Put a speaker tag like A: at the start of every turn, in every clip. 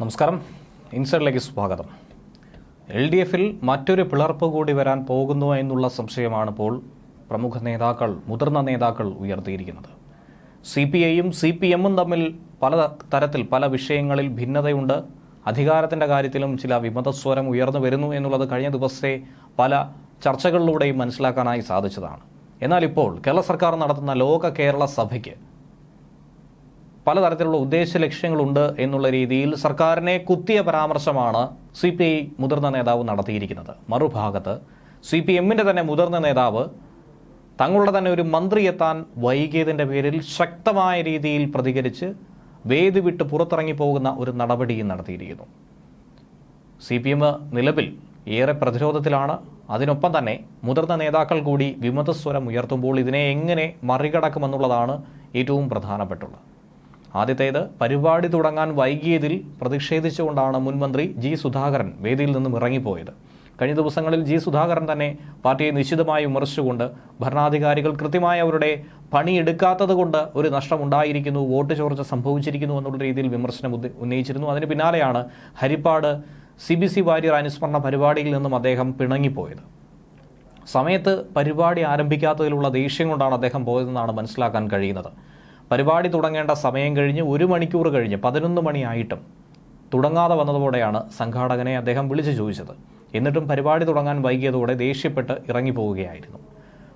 A: നമസ്കാരം. ഇൻസൈഡിലേക്ക് സ്വാഗതം. L D എഫിൽ മറ്റൊരു പിളർപ്പ് കൂടി വരാൻ പോകുന്നു എന്നുള്ള സംശയമാണ് ഇപ്പോൾ പ്രമുഖ നേതാക്കൾ മുതിർന്ന നേതാക്കൾ ഉയർത്തിയിരിക്കുന്നത്. സി പി ഐയും സി പി എമ്മും തമ്മിൽ പല തരത്തിൽ പല വിഷയങ്ങളിൽ ഭിന്നതയുണ്ട്. അധികാരത്തിന്റെ കാര്യത്തിലും ചില വിമതസ്വരം ഉയർന്നു വരുന്നു എന്നുള്ളത് കഴിഞ്ഞ ദിവസത്തെ പല ചർച്ചകളിലൂടെയും മനസ്സിലാക്കാനായി സാധിച്ചതാണ്. എന്നാൽ ഇപ്പോൾ കേരള സർക്കാർ നടത്തുന്ന ലോക കേരള സഭയ്ക്ക് പലതരത്തിലുള്ള ഉദ്ദേശ ലക്ഷ്യങ്ങളുണ്ട് എന്നുള്ള രീതിയിൽ സർക്കാരിനെ കുത്തിയ പരാമർശമാണ് സി പി ഐ മുതിർന്ന നേതാവ് നടത്തിയിരിക്കുന്നത്. മറുഭാഗത്ത് സി പി എമ്മിന്റെ തന്നെ മുതിർന്ന നേതാവ് തങ്ങളുടെ തന്നെ ഒരു മന്ത്രി എത്താൻ വൈകിയതിന്റെ പേരിൽ ശക്തമായ രീതിയിൽ പ്രതികരിച്ച് വേദി വിട്ട് പുറത്തിറങ്ങി പോകുന്ന ഒരു നടപടിയും നടത്തിയിരിക്കുന്നു. സി പി എം നിലവിൽ ഏറെ പ്രതിരോധത്തിലാണ്. അതിനൊപ്പം തന്നെ മുതിർന്ന നേതാക്കൾ കൂടി വിമതസ്വരം ഉയർത്തുമ്പോൾ ഇതിനെ എങ്ങനെ മറികടക്കുമെന്നുള്ളതാണ് ഏറ്റവും പ്രധാനപ്പെട്ടുള്ളത്. ആദ്യത്തേത് പരിപാടി തുടങ്ങാൻ വൈകിയതിൽ പ്രതിഷേധിച്ചുകൊണ്ടാണ് മുൻമന്ത്രി ജി സുധാകരൻ വേദിയിൽ നിന്നും ഇറങ്ങിപ്പോയത്. കഴിഞ്ഞ ദിവസങ്ങളിൽ ജി സുധാകരൻ തന്നെ പാർട്ടിയെ നിശ്ചിതമായി വിമർശിച്ചുകൊണ്ട് ഭരണാധികാരികൾ കൃത്യമായി അവരുടെ പണിയെടുക്കാത്തത് കൊണ്ട് ഒരു നഷ്ടമുണ്ടായിരിക്കുന്നു വോട്ട് ചോർച്ച സംഭവിച്ചിരിക്കുന്നു എന്നുള്ള രീതിയിൽ വിമർശനം ഉന്ന- ഉന്നയിച്ചിരുന്നു. അതിന് പിന്നാലെയാണ് Harippad C B C Warrier അനുസ്മരണ പരിപാടിയിൽ നിന്നും അദ്ദേഹം പിണങ്ങിപ്പോയത്. സമയത്ത് പരിപാടി ആരംഭിക്കാത്തതിലുള്ള ദേഷ്യം കൊണ്ടാണ് അദ്ദേഹം പോയതെന്നാണ് മനസ്സിലാക്കാൻ കഴിയുന്നത്. പരിപാടി തുടങ്ങേണ്ട സമയം കഴിഞ്ഞ് ഒരു മണിക്കൂർ കഴിഞ്ഞ് പതിനൊന്ന് മണിയായിട്ടും തുടങ്ങാതെ വന്നതോടെയാണ് സംഘാടകനെ അദ്ദേഹം വിളിച്ചു ചോദിച്ചത്. എന്നിട്ടും പരിപാടി തുടങ്ങാൻ വൈകിയതോടെ ദേഷ്യപ്പെട്ട് ഇറങ്ങിപ്പോവുകയായിരുന്നു.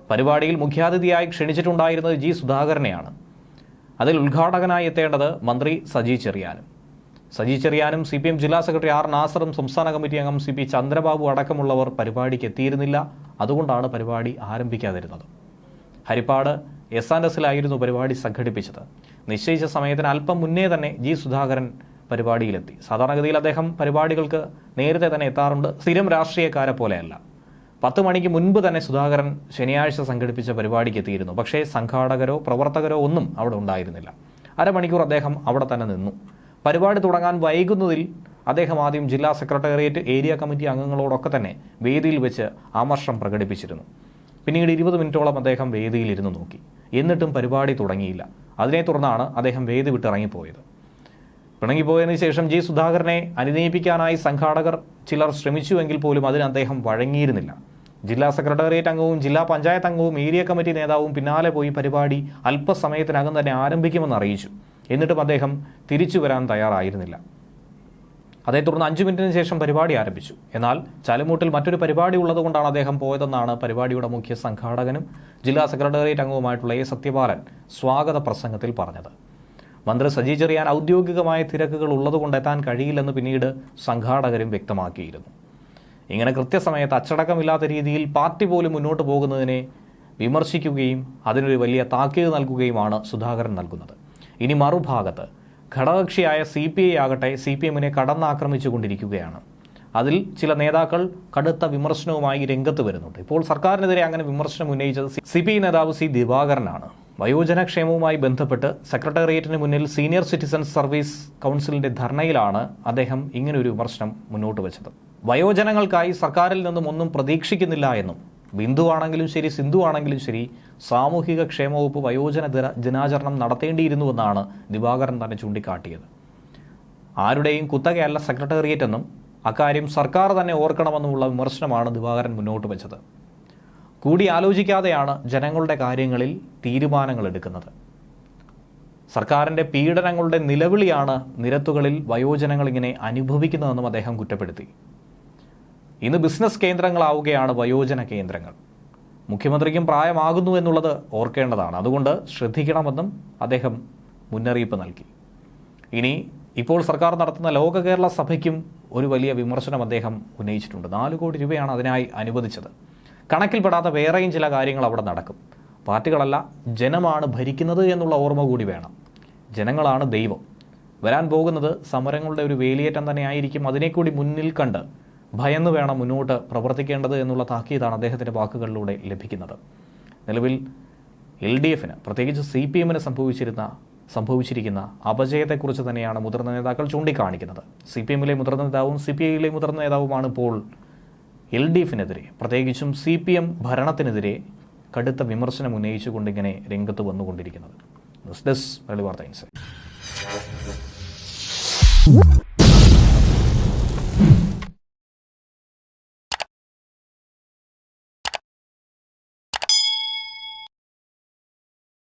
A: പരിപാടിയിൽ മുഖ്യാതിഥിയായി ക്ഷണിച്ചിട്ടുണ്ടായിരുന്നത് ജി സുധാകരനെയാണ്. അതിൽ ഉദ്ഘാടകനായി എത്തേണ്ടത് മന്ത്രി സജി ചെറിയാനും. സജി ചെറിയാനും സി പി എം ജില്ലാ സെക്രട്ടറി ആർ നാസറും സംസ്ഥാന കമ്മിറ്റി അംഗം സി പി ചന്ദ്രബാബു അടക്കമുള്ളവർ പരിപാടിക്ക് എത്തിയിരുന്നില്ല. അതുകൊണ്ടാണ് പരിപാടി ആരംഭിക്കാതിരുന്നത്. ഹരിപ്പാട് എസ് ആൻഡ് എസിലായിരുന്നു പരിപാടി സംഘടിപ്പിച്ചത്. നിശ്ചയിച്ച സമയത്തിന് അല്പം മുന്നേ തന്നെ ജി സുധാകരൻ പരിപാടിയിലെത്തി. സാധാരണഗതിയിൽ അദ്ദേഹം പരിപാടികൾക്ക് നേരത്തെ തന്നെ എത്താറുണ്ട്. സ്ഥിരം രാഷ്ട്രീയക്കാരെ പോലെയല്ല. പത്ത് മണിക്ക് മുൻപ് തന്നെ സുധാകരൻ ശനിയാഴ്ച സംഘടിപ്പിച്ച പരിപാടിക്ക് എത്തിയിരുന്നു. പക്ഷേ സംഘാടകരോ പ്രവർത്തകരോ ഒന്നും അവിടെ ഉണ്ടായിരുന്നില്ല. അരമണിക്കൂർ അദ്ദേഹം അവിടെ തന്നെ നിന്നു. പരിപാടി തുടങ്ങാൻ വൈകുന്നതിൽ അദ്ദേഹം ആദ്യം ജില്ലാ സെക്രട്ടേറിയറ്റ് ഏരിയ കമ്മിറ്റി അംഗങ്ങളോടൊക്കെ തന്നെ വേദിയിൽ വെച്ച് ആമർഷം പ്രകടിപ്പിച്ചിരുന്നു. പിന്നീട് ഇരുപത് മിനിറ്റോളം അദ്ദേഹം വേദിയിലിരുന്ന് നോക്കി. എന്നിട്ടും പരിപാടി തുടങ്ങിയില്ല. അതിനെ തുടർന്നാണ് അദ്ദേഹം വേദി വിട്ടിറങ്ങിപ്പോയത് പിണങ്ങിപ്പോയതിനു ശേഷം ജി സുധാകരനെ അനുനയിപ്പിക്കാനായി സംഘാടകർ ചിലർ ശ്രമിച്ചുവെങ്കിൽ പോലും അതിന് അദ്ദേഹം വഴങ്ങിയിരുന്നില്ല. ജില്ലാ സെക്രട്ടേറിയറ്റ് അംഗവും ജില്ലാ പഞ്ചായത്ത് അംഗവും ഏരിയ കമ്മിറ്റി നേതാവും പിന്നാലെ പോയി പരിപാടി അല്പസമയത്തിനകം തന്നെ ആരംഭിക്കുമെന്ന് അറിയിച്ചു. എന്നിട്ടും അദ്ദേഹം തിരിച്ചു വരാൻ തയ്യാറായിരുന്നില്ല. അതേ തുടർന്ന് അഞ്ചു മിനിറ്റിന് ശേഷം പരിപാടി ആരംഭിച്ചു. എന്നാൽ ചാലുമൂട്ടിൽ മറ്റൊരു പരിപാടി ഉള്ളതുകൊണ്ടാണ് അദ്ദേഹം പോയതെന്നാണ് പരിപാടിയുടെ മുഖ്യ സംഘാടകനും ജില്ലാ സെക്രട്ടേറിയറ്റ് അംഗവുമായിട്ടുള്ള എ സത്യപാലൻ സ്വാഗത പ്രസംഗത്തിൽ പറഞ്ഞത്. മന്ത്രി സജി ചെറിയാൻ ഔദ്യോഗികമായ തിരക്കുകൾ ഉള്ളതുകൊണ്ട് എത്താൻ കഴിയില്ലെന്ന് പിന്നീട് സംഘാടകരും വ്യക്തമാക്കിയിരുന്നു. ഇങ്ങനെ കൃത്യസമയത്ത് അച്ചടക്കമില്ലാത്ത രീതിയിൽ പാർട്ടി പോലും മുന്നോട്ട് പോകുന്നതിനെ വിമർശിക്കുകയും അതിനൊരു വലിയ താക്കീത് നൽകുകയുമാണ് സുധാകരൻ നൽകുന്നത്. ഇനി മറുഭാഗത്ത് ഘടകകക്ഷിയായ സി പി ഐ ആകട്ടെ സി പി എമ്മിനെ കടന്നാക്രമിച്ചു കൊണ്ടിരിക്കുകയാണ് അതിൽ ചില നേതാക്കൾ കടുത്ത വിമർശനവുമായി രംഗത്ത് വരുന്നുണ്ട്. ഇപ്പോൾ സർക്കാരിനെതിരെ അങ്ങനെ വിമർശനം ഉന്നയിച്ചത് സി പി ഐ നേതാവ് സി ദിവാകരനാണ്. വയോജനക്ഷേമവുമായി ബന്ധപ്പെട്ട് സെക്രട്ടേറിയറ്റിന് മുന്നിൽ സീനിയർ സിറ്റിസൺ സർവീസ് കൗൺസിലിന്റെ ധർണയിലാണ് അദ്ദേഹം ഇങ്ങനൊരു വിമർശനം മുന്നോട്ട് വെച്ചത്. വയോജനങ്ങൾക്കായി സർക്കാരിൽ നിന്നും ഒന്നും പ്രതീക്ഷിക്കുന്നില്ല എന്നും ബിന്ദു ആണെങ്കിലും ശരി സിന്ധു ആണെങ്കിലും ശരി സാമൂഹിക ക്ഷേമവകുപ്പ് വയോജന ദിന- ദിനാചരണം നടത്തേണ്ടിയിരുന്നുവെന്നാണ് ദിവാകരൻ തന്നെ ചൂണ്ടിക്കാട്ടിയത്. ആരുടെയും കുത്തകയല്ല സെക്രട്ടേറിയറ്റ് എന്നും അക്കാര്യം സർക്കാർ തന്നെ ഓർക്കണമെന്നുമുള്ള വിമർശനമാണ് ദിവാകരൻ മുന്നോട്ട് വെച്ചത്. കൂടി ആലോചിക്കാതെയാണ് ജനങ്ങളുടെ കാര്യങ്ങളിൽ തീരുമാനങ്ങൾ എടുക്കുന്നത്. സർക്കാരിന്റെ പീഡനങ്ങളുടെ നിലവിളിയാണ് നിരത്തുകളിൽ വയോജനങ്ങൾ ഇങ്ങനെ അനുഭവിക്കുന്നതെന്നും അദ്ദേഹം കുറ്റപ്പെടുത്തി. ഇന്ന് ബിസിനസ് കേന്ദ്രങ്ങളാവുകയാണ് വയോജന കേന്ദ്രങ്ങൾ. മുഖ്യമന്ത്രിക്കും പ്രായമാകുന്നു എന്നുള്ളത് ഓർക്കേണ്ടതാണ്. അതുകൊണ്ട് ശ്രദ്ധിക്കണമെന്നും അദ്ദേഹം മുന്നറിയിപ്പ് നൽകി. ഇനി ഇപ്പോൾ സർക്കാർ നടത്തുന്ന ലോക കേരള സഭയ്ക്കും ഒരു വലിയ വിമർശനം അദ്ദേഹം ഉന്നയിച്ചിട്ടുണ്ട്. നാല് കോടി രൂപയാണ് അതിനായി അനുവദിച്ചത്. കണക്കിൽപ്പെടാത്ത വേറെയും ചില കാര്യങ്ങൾ അവിടെ നടക്കും. പാർട്ടികളല്ല ജനമാണ് ഭരിക്കുന്നത് എന്നുള്ള ഓർമ്മ കൂടി വേണം. ജനങ്ങളാണ് ദൈവം. വരാൻ പോകുന്നത് സമരങ്ങളുടെ ഒരു വേലിയേറ്റം തന്നെയായിരിക്കും അതിനെക്കൂടി അതിനെ മുന്നിൽ കണ്ട് ഭയന്ന് വേണം മുന്നോട്ട് പ്രവർത്തിക്കേണ്ടത് എന്നുള്ള താക്കീതാണ് അദ്ദേഹത്തിന്റെ വാക്കുകളിലൂടെ ലഭിക്കുന്നത്. നിലവിൽ എൽ ഡി എഫിന് പ്രത്യേകിച്ച് സി പി എമ്മിന് സംഭവിച്ചിരുന്ന സംഭവിച്ചിരിക്കുന്ന അപജയത്തെക്കുറിച്ച് തന്നെയാണ് മുതിർന്ന നേതാക്കൾ ചൂണ്ടിക്കാണിക്കുന്നത്. സി പി എമ്മിലെ മുതിർന്ന നേതാവും സി പി ഐയിലെ മുതിർന്ന നേതാവുമാണ് ഇപ്പോൾ എൽ ഡി എഫിനെതിരെ പ്രത്യേകിച്ചും സി പി എം ഭരണത്തിനെതിരെ കടുത്ത വിമർശനം ഉന്നയിച്ചുകൊണ്ട് ഇങ്ങനെ രംഗത്ത് വന്നുകൊണ്ടിരിക്കുന്നത്. ന്യൂസ് ഡെസ്ക് വാർത്ത ഇൻസൈറ്റ്.